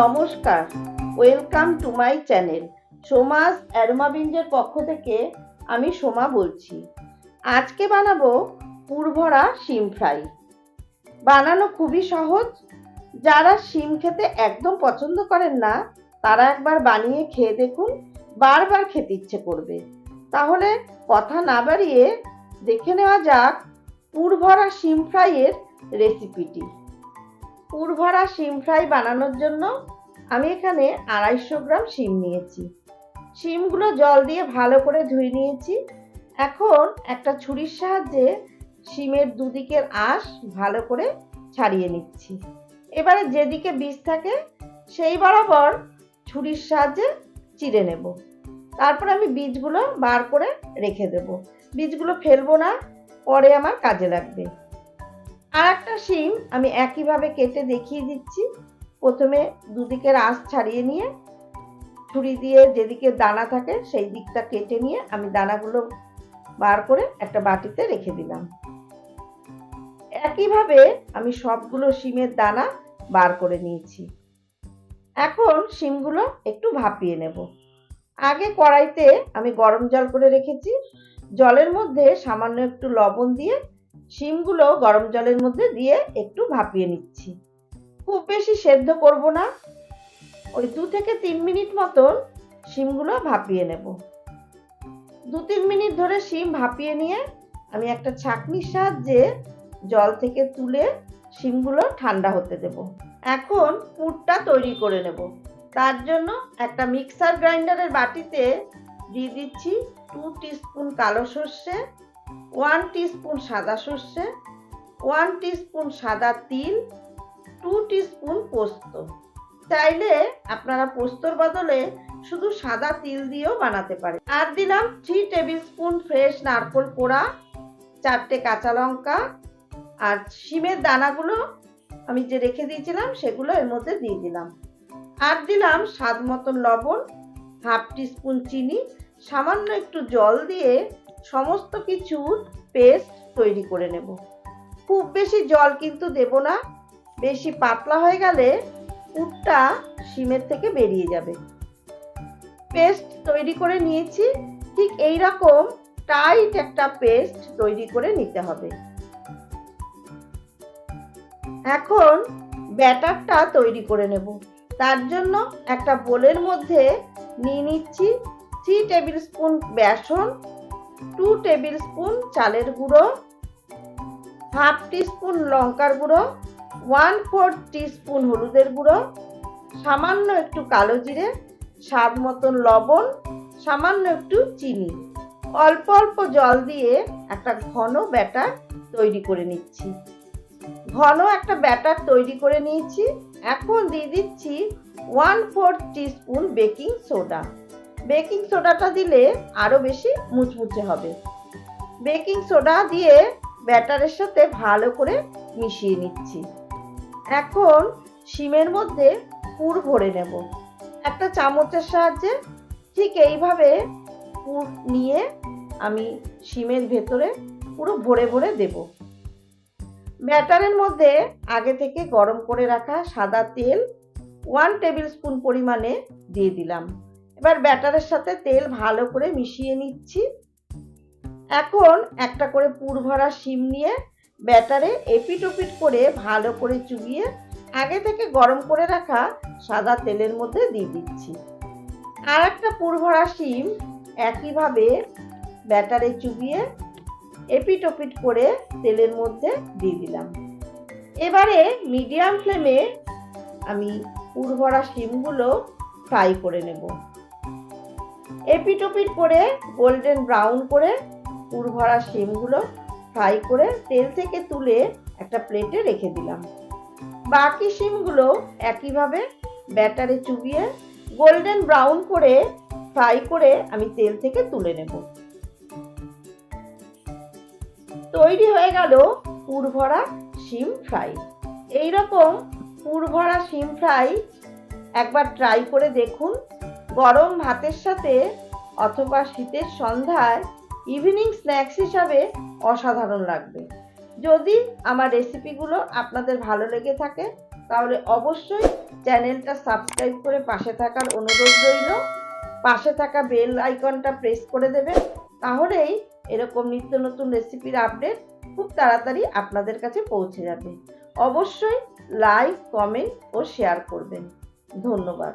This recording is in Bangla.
নমস্কার। Welcome to my channel Soma's অ্যারোমাবিঞ্জের পক্ষ থেকে আমি সোমা বলছি। আজকে বানাবো পুরভরা শিম ফ্রাই। বানানো খুবই সহজ। যারা শিম খেতে একদম পছন্দ করেন না, তারা একবার বানিয়ে খেয়ে দেখুন, বারবার খেতে ইচ্ছে করবে। তাহলে কথা না বাড়িয়ে দেখে নেওয়া যাক পুরভরা শিম ফ্রাইয়ের রেসিপিটি পুরভরা শিম ফ্রাই বানানোর জন্য আমি এখানে আড়াইশো গ্রাম শিম নিয়েছি। শিমগুলো জল দিয়ে ভালো করে ধুয়ে নিয়েছি। এখন একটা ছুরির সাহায্যে শিমের দুদিকের আঁশ ভালো করে ছাড়িয়ে নিচ্ছি। এবারে যেদিকে বীজ থাকে সেই বরাবর ছুরির সাহায্যে চিড়ে নেব। তারপর আমি বীজগুলো বার করে রেখে দেব। বীজগুলো ফেলব না, পরে আমার কাজে লাগবে। আর একটা শিম আমি একইভাবে কেটে দেখিয়ে দিচ্ছি। প্রথমে দুদিকের আঁশ ছাড়িয়ে নিয়ে, ছুরি দিয়ে যেদিকে দানা থাকে সেই দিকটা কেটে নিয়ে আমি দানাগুলো বার করে একটা বাটিতে রেখে দিলাম। একইভাবে আমি সবগুলো শিমের দানা বার করে নিয়েছি। এখন শিমগুলো একটু ভাপিয়ে নেব। আগে কড়াইতে আমি গরম জল করে রেখেছি। জলের মধ্যে সামান্য একটু লবণ দিয়ে শিমগুলো গরম জলের মধ্যে দিয়ে একটু ভাপিয়ে নিচ্ছি। খুব বেশি সেদ্ধ করব না। ওই দু থেকে তিন মিনিট মতন শিমগুলো ভাপিয়ে নেব। দু তিন মিনিট ধরে শিম ভাপিয়ে নিয়ে আমি একটা ছাঁকনির সাহায্যে জল থেকে তুলে শিমগুলো ঠান্ডা হতে দেব। এখন পুরটা তৈরি করে নেব। তার জন্য একটা মিক্সার গ্রাইন্ডারের বাটিতে দিয়ে দিচ্ছি টু টিস্পুন কালো সর্ষে ওয়ান টিস্পুন সাদা সর্ষে, ওয়ান টিস্পুন সাদা তিল, টু টিস্পুন পোস্ত। চাইলে আপনারা পোস্তর বদলে শুধু সাদা তিল দিয়েও বানাতে পারেন। আর দিলাম থ্রি টেবিল স্পুন ফ্রেশ নারকোল কোড়া চারটে কাঁচা লঙ্কা, আর শিমের দানাগুলো আমি যে রেখে দিয়েছিলাম সেগুলো এর মধ্যে দিয়ে দিলাম। আর দিলাম স্বাদ মতন লবণ, হাফ টিস্পুন চিনি, সামান্য একটু জল দিয়ে সমস্ত কিছুর পেস্ট তৈরি করে নেব। খুব বেশি জল কিন্তু দেব না, বেশি পাতলা হয়ে গেলে পুরটা শিমের থেকে বেরিয়ে যাবে। পেস্ট তৈরি করে নিয়েছি, ঠিক এই রকম টাইট একটা পেস্ট তৈরি করে নিতে হবে। এখন ব্যাটারটা তৈরি করে নেব। তার জন্য একটা বোলের মধ্যে নিয়ে নিচ্ছি থ্রি টেবিল স্পুন বেসন টু টেবিল স্পুন চালের গুঁড়ো, হাফ টিস্পুন লঙ্কার গুঁড়ো, ওয়ান ফোর টিস্পুন হলুদের গুঁড়ো, সামান্য একটু কালো জিরে, স্বাদ মতন লবণ, সামান্য একটু চিনি। অল্প অল্প জল দিয়ে একটা ঘন ব্যাটার তৈরি করে নিচ্ছি। ঘন একটা ব্যাটার তৈরি করে নিয়েছি। এখন দিয়ে দিচ্ছি one four teaspoon baking soda. Baking সোডাটা দিলে আরও বেশি মুচমুচে হবে। বেকিং সোডা দিয়ে ব্যাটারের সাথে ভালো করে মিশিয়ে নিচ্ছি। এখন শিমের মধ্যে পুর ভরে নেব। একটা চামচের সাহায্যে ঠিক এইভাবে পুর নিয়ে আমি শিমের ভেতরে পুরো ভরে ভরে দেব। ব্যাটারের মধ্যে আগে থেকে গরম করে রাখা সাদা তেল ওয়ান টেবিল স্পুন পরিমাণে দিয়ে দিলাম। এবার ব্যাটারের সাথে তেল ভালো করে মিশিয়ে নিচ্ছি। এখন একটা করে পুর ভরা শিম নিয়ে ব্যাটারে এপিট ওপিট করে ভালো করে চুবিয়ে আগে থেকে গরম করে রাখা সাদা তেলের মধ্যে দিয়ে দিচ্ছি। আর একটা পুর ভরা শিম একইভাবে ব্যাটারে চুবিয়ে এপিট ওপিট করে তেলের মধ্যে দিয়ে দিলাম। এবারে মিডিয়াম ফ্লেমে আমি পুর ভরা শিমগুলো ফ্রাই করে নেব। এপিট ওপিট করে, গোল্ডেন ব্রাউন করে পুর ভরা শিমগুলো ফ্রাই করে তেল থেকে তুলে একটা প্লেটে রেখে দিলাম। বাকি শিমগুলো একইভাবে ব্যাটারে চুবিয়ে, গোল্ডেন ব্রাউন করে ফ্রাই করে আমি তেল থেকে তুলে নেব। তৈরি হয়ে গেল পুর ভরা শিম ফ্রাই। এইরকম পুর ভরা শিম ফ্রাই একবার ট্রাই করে দেখুন গরম ভাতের সাথে অথবা শীতের সন্ধ্যায় ইভিনিং স্ন্যাক্স হিসাবে অসাধারণ লাগবে। যদি আমার রেসিপিগুলো আপনাদের ভালো লেগে থাকে, তাহলে অবশ্যই চ্যানেলটা সাবস্ক্রাইব করে পাশে থাকার অনুরোধ রইল। পাশে থাকা বেল আইকনটা প্রেস করে দেবেন, তাহলেই এরকম নিত্য নতুন রেসিপির আপডেট খুব তাড়াতাড়ি আপনাদের কাছে পৌঁছে যাবে। অবশ্যই লাইক কমেন্ট ও শেয়ার করবেন। ধন্যবাদ।